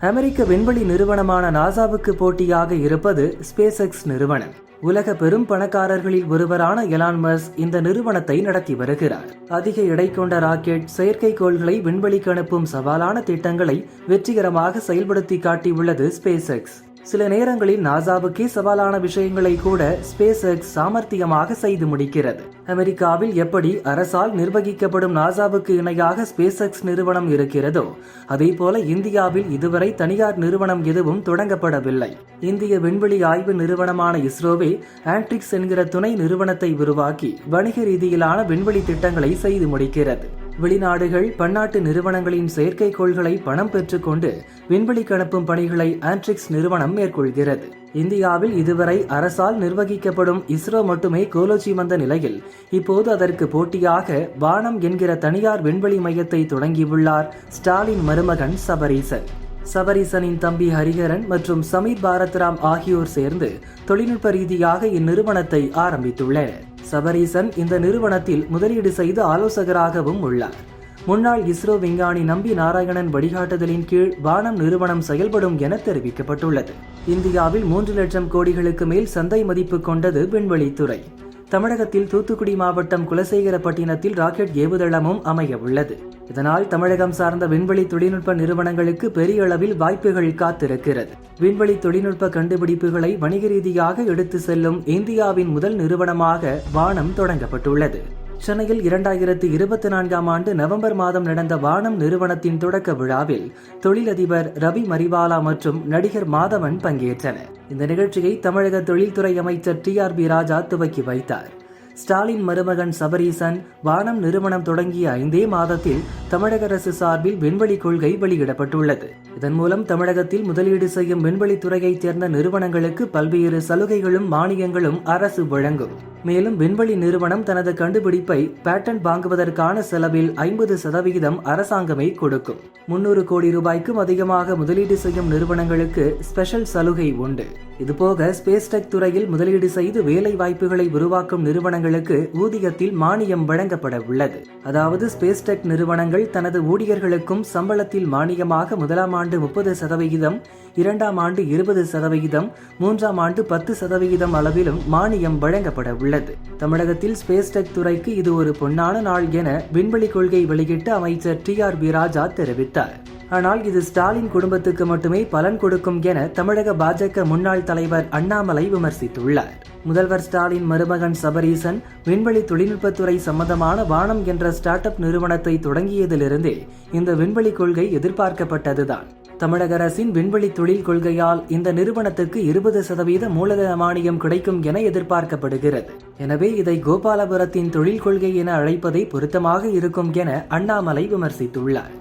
அமெரிக்க விண்வெளி நிறுவனமான நாசாவுக்கு போட்டியாக இருப்பது ஸ்பேஸ் எக்ஸ் நிறுவனம். உலக பெரும் பணக்காரர்களில் ஒருவரான எலான் மஸ் இந்த நிறுவனத்தை நடத்தி வருகிறார். அதிக எடை கொண்ட ராக்கெட் செயற்கைக்கோள்களை விண்வெளிக்கு அனுப்பும் சவாலான திட்டங்களை வெற்றிகரமாக செயல்படுத்தி காட்டியுள்ளது ஸ்பேஸ் எக்ஸ் சில நேரங்களில் நாசாவுக்கே சவாலான விஷயங்களை கூட ஸ்பேஸ் எக்ஸ் சாமர்த்தியமாக செய்து முடிக்கிறது. அமெரிக்காவில் எப்படி அரசால் நிர்வகிக்கப்படும் நாசாவுக்கு இணையாக ஸ்பேஸ் எக்ஸ் நிறுவனம் இருக்கிறதோ அதே போல இந்தியாவில் இதுவரை தனியார் நிறுவனம் எதுவும் தொடங்கப்படவில்லை. இந்திய விண்வெளி ஆய்வு நிறுவனமான இஸ்ரோவே ஆன்ட்ரிக்ஸ் என்கிற துணை நிறுவனத்தை உருவாக்கி வணிக ரீதியிலான விண்வெளி திட்டங்களை செய்து முடிக்கிறது. வெளிநாடுகள் பன்னாட்டு நிறுவனங்களின் செயற்கைக்கோள்களை பணம் பெற்றுக்கொண்டு விண்வெளிக்கு அனுப்பும் பணிகளை ஆண்ட்ரிக்ஸ் நிறுவனம் மேற்கொள்கிறது. இந்தியாவில் இதுவரை அரசால் நிர்வகிக்கப்படும் இஸ்ரோ மட்டுமே கோலோச்சி வந்த நிலையில் இப்போது அதற்கு போட்டியாக வானம் என்கிற தனியார் விண்வெளி மையத்தை தொடங்கியுள்ளார் ஸ்டாலின் மருமகன் சபரீசன். சபரீசனின் தம்பி ஹரிஹரன் மற்றும் சமீர் பாரத்ராம் ஆகியோர் சேர்ந்து தொழில்நுட்ப ரீதியாக இந்நிறுவனத்தை ஆரம்பித்துள்ளனர். சபரீசன் இந்த நிறுவனத்தில் முதலீடு செய்து ஆலோசகராகவும் உள்ளார். முன்னாள் இஸ்ரோ விஞ்ஞானி நம்பி நாராயணன் வழிகாட்டுதலின் கீழ் வானம் நிறுவனம் செயல்படும் என தெரிவிக்கப்பட்டுள்ளது. இந்தியாவில் மூன்று லட்சம் கோடிகளுக்கு மேல் சந்தை மதிப்பு கொண்டது விண்வெளித்துறை. தமிழகத்தில் தூத்துக்குடி மாவட்டம் குலசேகரப்பட்டினத்தில் ராக்கெட் ஏவுதளமும் அமைய உள்ளது. இதனால் தமிழகம் சார்ந்த விண்வெளி தொழில்நுட்ப நிறுவனங்களுக்கு பெரிய அளவில் வாய்ப்புகள் காத்திருக்கிறது. விண்வெளி தொழில்நுட்ப கண்டுபிடிப்புகளை வணிக ரீதியாக எடுத்து செல்லும் இந்தியாவின் முதல் நிறுவனமாக வானம் தொடங்கப்பட்டுள்ளது. சென்னையில் இரண்டாயிரத்து இருபத்தி நான்காம் ஆண்டு நவம்பர் மாதம் நடந்த வானம் நிறுவனத்தின் தொடக்க விழாவில் தொழிலதிபர் ரவி மரிவாலா மற்றும் நடிகர் மாதவன் பங்கேற்றனர். இந்த நிகழ்ச்சியை தமிழக தொழில்துறை அமைச்சர் டி ஆர் பி ராஜா துவக்கி வைத்தார். ஸ்டாலின் மருமகன் சபரீசன் வானம் நிறுவனம் தொடங்கிய ஐந்தே மாதத்தில் தமிழக அரசு சார்பில் விண்வெளி கொள்கை வெளியிடப்பட்டுள்ளது. இதன் மூலம் தமிழகத்தில் முதலீடு செய்யும் விண்வெளித்துறையைச் சேர்ந்த நிறுவனங்களுக்கு பல்வேறு சலுகைகளும் மானியங்களும் அரசு வழங்கும். மேலும் விண்வெளி நிறுவனம் தனது கண்டுபிடிப்பை பேட்டன் வாங்குவதற்கான செலவில் ஐம்பது சதவிகிதம் அரசாங்கமே கொடுக்கும். முன்னூறு கோடி ரூபாய்க்கும் அதிகமாக முதலீடு செய்யும் நிறுவனங்களுக்கு ஸ்பெஷல் சலுகை உண்டு. இதுபோக ஸ்பேஸ் டெக் துறையில் முதலீடு செய்து வேலை வாய்ப்புகளை உருவாக்கும் நிறுவனங்களுக்கு ஊதியத்தில் மானியம் வழங்கப்பட உள்ளது. அதாவது ஸ்பேஸ் டெக் நிறுவனங்கள் தனது ஊழியர்களுக்கும் சம்பளத்தில் மானியமாக முதலாம் ஆண்டு முப்பது சதவிகிதம் இரண்டாம் ஆண்டு இருபது சதவிகிதம் மூன்றாம் ஆண்டு பத்து சதவிகிதம் அளவிலும் மானியம் வழங்கப்பட உள்ளது. தமிழகத்தில் ஸ்பேஸ் டெக் துறைக்கு இது ஒரு பொன்னான நாள் என விண்வெளி கொள்கை வெளியிட்டு அமைச்சர் டி ஆர் பி ராஜா தெரிவித்தார். ஆனால் இது ஸ்டாலின் குடும்பத்துக்கு மட்டுமே பலன் கொடுக்கும் என தமிழக பாஜக முன்னாள் தலைவர் அண்ணாமலை விமர்சித்துள்ளார். முதல்வர் ஸ்டாலின் மருமகன் சபரீசன் விண்வெளி தொழில்நுட்பத்துறை சம்பந்தமான வானம் என்ற ஸ்டார்ட் அப் நிறுவனத்தை தொடங்கியதிலிருந்தே இந்த விண்வெளி கொள்கை எதிர்பார்க்கப்பட்டதுதான். தமிழக அரசின் விண்வெளி தொழில் கொள்கையால் இந்த நிறுவனத்துக்கு இருபது சதவீத மூலதன மானியம் கிடைக்கும் என எதிர்பார்க்கப்படுகிறது. எனவே இதை கோபாலபுரத்தின் தொழில் கொள்கை என அழைப்பதை பொருத்தமாக இருக்கும் என அண்ணாமலை விமர்சித்துள்ளார்.